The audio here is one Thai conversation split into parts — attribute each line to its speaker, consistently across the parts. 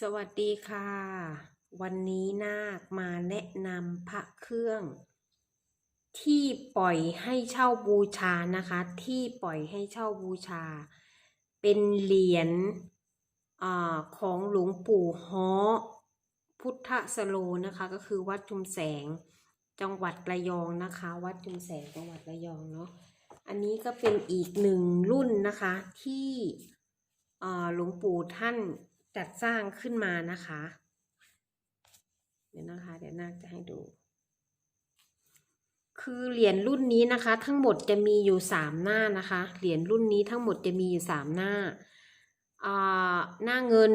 Speaker 1: สวัสดีค่ะ วันนี้นาคมาแนะนำพระเครื่อง ที่ปล่อยให้เช่าบูชานะคะ ที่ปล่อยให้เช่าบูชา เป็นเหรียญอาของหลวงปู่ฮอพุทธสโลนะคะ ก็คือวัดชุมแสงจังหวัดระยองนะคะ วัดชุมแสงจังหวัดระยองเนาะอันนี้ก็เป็นอีกหนึ่งรุ่นนะคะที่อ่าหลวงปู่ท่าน จัดสร้างขึ้นมานะคะ เดี๋ยวนะคะ เดี๋ยวนาจะให้ดู คือเหรียญรุ่นนี้นะคะ ทั้งหมดจะมีอยู่สามหน้านะคะ เหรียญรุ่นนี้ทั้งหมดจะมีอยู่สามหน้าอ่าหน้าเงิน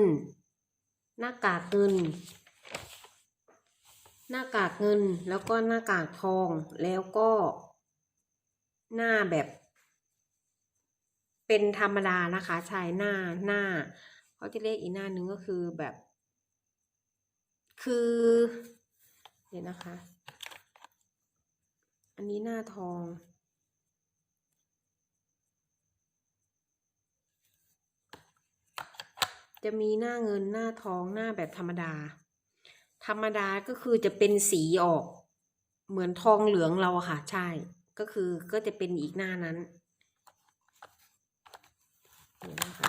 Speaker 1: หน้ากากเงิน หน้ากากเงิน แล้วก็หน้ากากทอง แล้วก็หน้าแบบ เป็นธรรมดานะคะชายหน้าหน้า เขาจะเรียกอีกหน้าหนึ่งก็คือแบบ คือ เดี๋ยวนะคะ อันนี้หน้าทอง จะมีหน้าเงินหน้าทองหน้าแบบธรรมดา ธรรมดาก็คือจะเป็นสีออก เหมือนทองเหลืองเราค่ะ ใช่ ก็คือก็จะเป็นอีกหน้านั้นเดี๋ยวนะคะ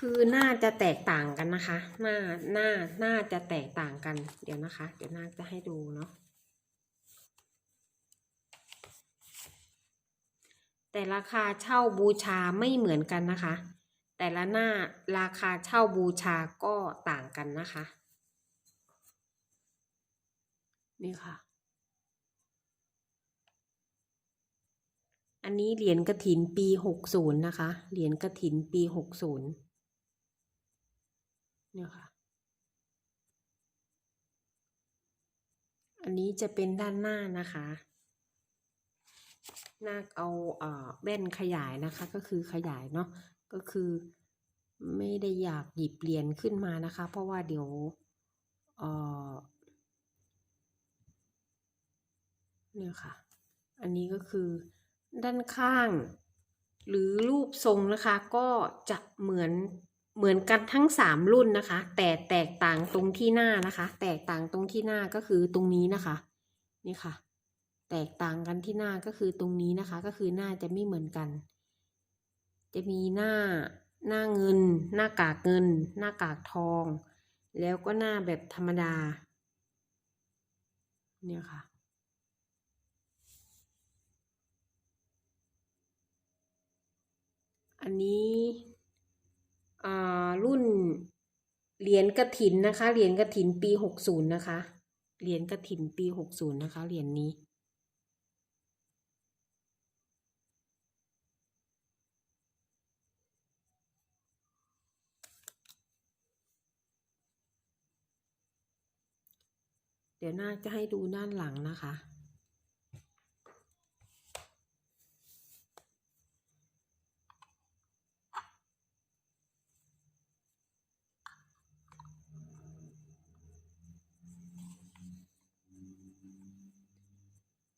Speaker 1: คือหน้าจะแตกต่างกันนะคะ หน้าหน้าหน้าจะแตกต่างกัน เดี๋ยวนะคะ เดี๋ยวนาจะให้ดูเนาะ แต่ราคาเช่าบูชาไม่เหมือนกันนะคะ แต่ละหน้าราคาเช่าบูชาก็ต่างกันนะคะ นี่ค่ะ อันนี้เหรียญกระถินปีหกศูนย์นะคะ เหรียญกระถินปีหกศูนย์ เนี่ยค่ะ อันนี้จะเป็นด้านหน้านะคะนาคเอาเอ่อแว่นขยายนะคะ ก็คือขยายเนาะก็คือไม่ได้อยากหยิบเหรียญขึ้นมานะคะ เพราะว่าเดี๋ยวเอ่อเนี่ยค่ะ อันนี้ก็คือด้านข้าง หรือรูปทรงนะคะ ก็จะเหมือน เหมือนกันทั้งสามรุ่นนะคะ แต่แตกต่างตรงที่หน้านะคะ แตกต่างตรงที่หน้าก็คือตรงนี้นะคะ นี่ค่ะ แตกต่างกันที่หน้าก็คือตรงนี้นะคะ ก็คือหน้าจะไม่เหมือนกัน จะมีหน้าหน้าเงิน หน้ากากเงิน หน้ากากทอง แล้วก็หน้าแบบธรรมดา เนี่ยค่ะอันนี้ รุ่นเหรียญกระถินนะคะ เหรียญกระถินปีหกศูนย์นะคะ เหรียญกระถินปีหกศูนย์นะคะ เหรียญนี้ เดี๋ยวน่าจะให้ดูด้านหลังนะคะ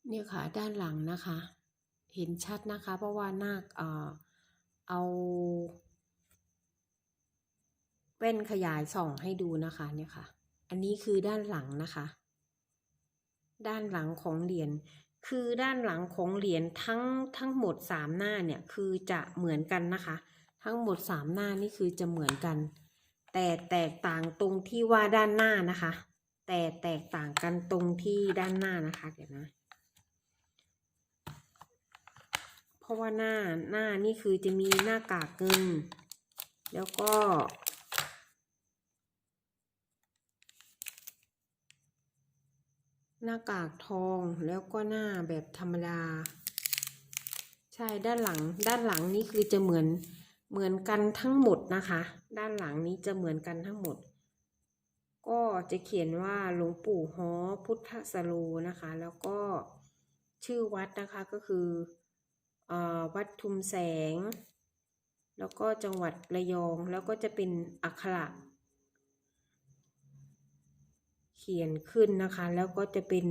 Speaker 1: เนี่ยค่ะด้านหลังนะคะ เห็นชัดนะคะ เพราะว่านาคเอ่อเอาแว่นขยายส่องให้ดูนะคะเนี่ยค่ะ อันนี้คือด้านหลังนะคะ ด้านหลังของเหรียญคือด้านหลังของเหรียญทั้งทั้งหมดสามหน้าเนี่ยคือจะเหมือนกันนะคะ ทั้งหมดสามหน้านี่คือจะเหมือนกัน แต่แตกต่างตรงที่ว่าด้านหน้านะคะ แต่แตกต่างกันตรงที่ด้านหน้านะคะ เดี๋ยวนะ เพ ราะว่าหน้าหน้านี่คือจะมีหน้ากากเงิน แล้วก็ หน้ากากทองแล้วก็หน้าแบบธรรมดา ใช่ด้านหลังด้านหลังนี่คือจะเหมือนเหมือนกันทั้งหมดนะคะ ด้านหลังนี้จะเหมือนกันทั้งหมด ก็จะเขียนว่าหลวงปู่ฮอพุทธสโลนะคะ แล้วก็ชื่อวัดนะคะก็คือ วัดทุมแสง แล้วก็จังหวัดระยองแล้วก็จะเป็นอักขระเขียนขึ้นนะคะ แล้วก็จะเป็น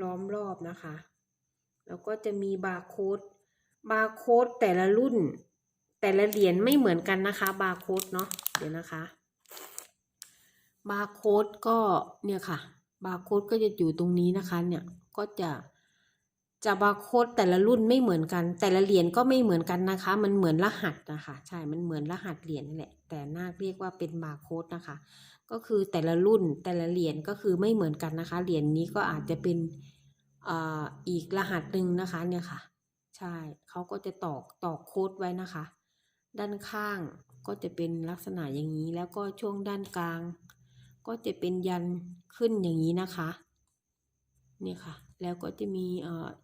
Speaker 1: ล้อมรอบนะคะ แล้วก็จะมีบาร์โค้ดบาร์โค้ดแต่ละรุ่น แต่ละเหรียญไม่เหมือนกันนะคะ บาร์โค้ดเนาะเดี๋ยวนะคะ บาร์โค้ดก็เนี่ยค่ะ บาร์โค้ดก็จะอยู่ตรงนี้นะคะ เนี่ยก็จะจะบาร์โค้ดแต่ละรุ่นไม่เหมือนกัน แต่ละเหรียญก็ไม่เหมือนกันนะคะ มันเหมือนรหัสนะคะ ใช่ มันเหมือนรหัสเหรียญนี่แหละ แต่นาเรียกว่าเป็นบาร์โค้ดนะคะ ก็คือแต่ละรุ่นแต่ละเหรียญก็คือไม่เหมือนกันนะคะ เหรียญนี้ก็อาจจะเป็นออีกรหัสหนึ่งนะคะเนี่ยค่ะ ใช่เขาก็จะตอกตอกโค้ดไว้นะคะ ด้านข้างก็จะเป็นลักษณะอย่างนี้ แล้วก็ช่วงด้านกลาง ก็จะเป็นยันขึ้นอย่างนี้นะคะเนี่ยค่ะ แล้วก็จะมี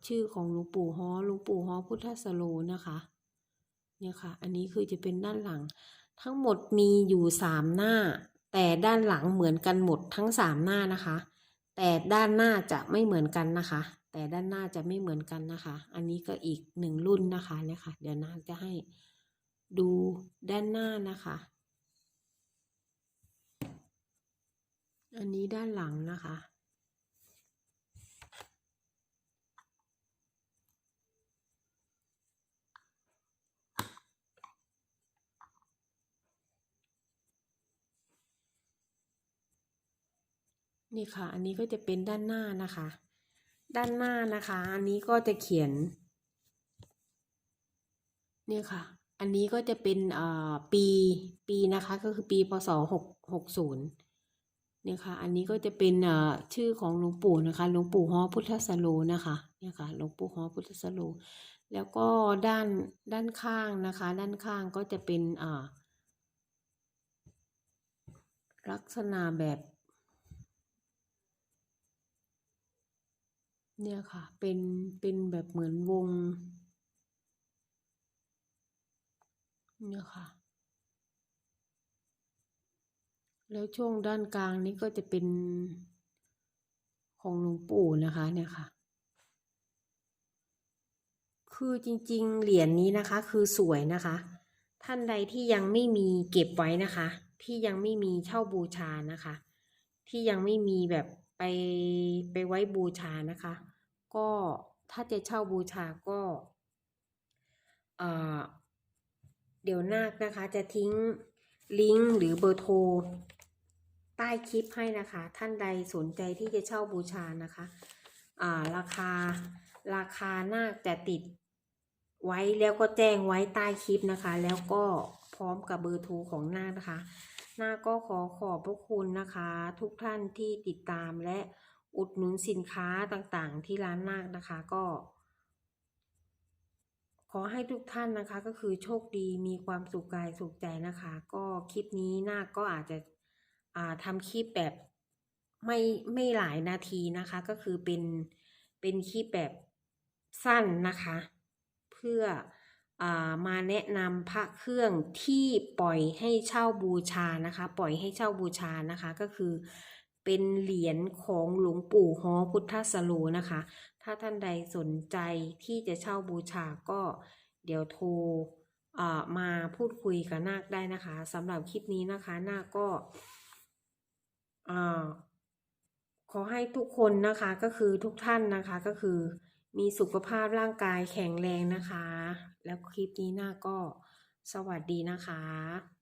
Speaker 1: ชื่อของหลวงปู่ฮอหลวงปู่ฮอพุทธสโลนะคะเนี่ยค่ะ อันนี้คือจะเป็นด้านหลัง ทั้งหมดมีอยู่สามหน้า แต่ด้านหลังเหมือนกันหมดทั้งสามหน้านะคะ แต่ด้านหน้าจะไม่เหมือนกันนะคะ แต่ด้านหน้าจะไม่เหมือนกันนะคะ อันนี้ก็อีกหนึ่งรุ่นนะคะเนี่ยค่ะ เดี๋ยวนาจะให้ดูด้านหน้านะคะ อันนี้ด้านหลังนะคะ นี่ค่ะ อันนี้ก็จะเป็นด้านหน้านะคะ ด้านหน้านะคะ อันนี้ก็จะเขียน เนี่ยค่ะ อันนี้ก็จะเป็นอ่อปีปีนะคะ ก็คือปีพศหกหกศูนย์ นี่ยค่ะอันนี้ก็จะเป็นอ่อชื่อของหลวงปู่นะคะหลวงปู่ฮอพุทธสโลนะคะเนี่ยค่ะหลวงปู่ฮอพุทธสโลแล้วก็ด้านด้านข้างนะคะ ด้านข้างก็จะเป็นอ่าลักษณะแบบเนี่ยค่ะ เป็น เป็นแบบเหมือนวง เนี่ยค่ะ แล้วช่วงด้านกลางนี้ก็จะเป็นของหลวงปู่นะคะเนี่ยค่ะ คือจริงๆ เหรียญนี้นะคะ คือสวยนะคะ ท่านใดที่ยังไม่มีเก็บไว้นะคะ ที่ยังไม่มีเช่าบูชานะคะ ที่ยังไม่มีแบบไปไปไว้บูชานะคะ ก็ถ้าจะเช่าบูชาก็เอ่อเดี๋ยวนาคนะคะจะทิ้งลิงก์หรือเบอร์โทร ใต้คลิปให้นะคะ ท่านใดสนใจที่จะเช่าบูชานะคะอ่าราคาราคาน่าจะติดไว้แล้วก็แจ้งไว้ใต้คลิปนะคะ แล้วก็พร้อมกับเบอร์โทรของนาคนะคะนาคก็ขอขอบพระคุณนะคะ ทุกท่านที่ติดตามและอุดหนุนสินค้าต่างๆ ที่ร้านนาคนะคะก็ ขอให้ทุกท่านนะคะก็คือโชคดีมีความสุขกายสุขใจนะคะ ก็คลิปนี้นาคก็อาจจะ ทำคลิปแบบไม่ไม่หลายนาทีนะคะ ก็คือเป็นเป็นคลิปแบบสั้นนะคะ เพื่ออมาแนะนำพระเครื่องที่ปล่อยให้เช่าบูชานะคะ ปล่อยให้เช่าบูชานะคะก็คือเป็นเหรียญของหลวงปู่ฮอพุทธสโลนะคะ ถ้าท่านใดสนใจที่จะเช่าบูชาก็เดี๋ยวโทรมาพูดคุยกับนาคได้นะคะสำหรับคลิปนี้นะคะนาคก็ ขอให้ทุกคนนะคะก็คือทุกท่านนะคะก็คือมีสุขภาพร่างกายแข็งแรงนะคะ แล้วคลิปนี้หน้าก็สวัสดีนะคะ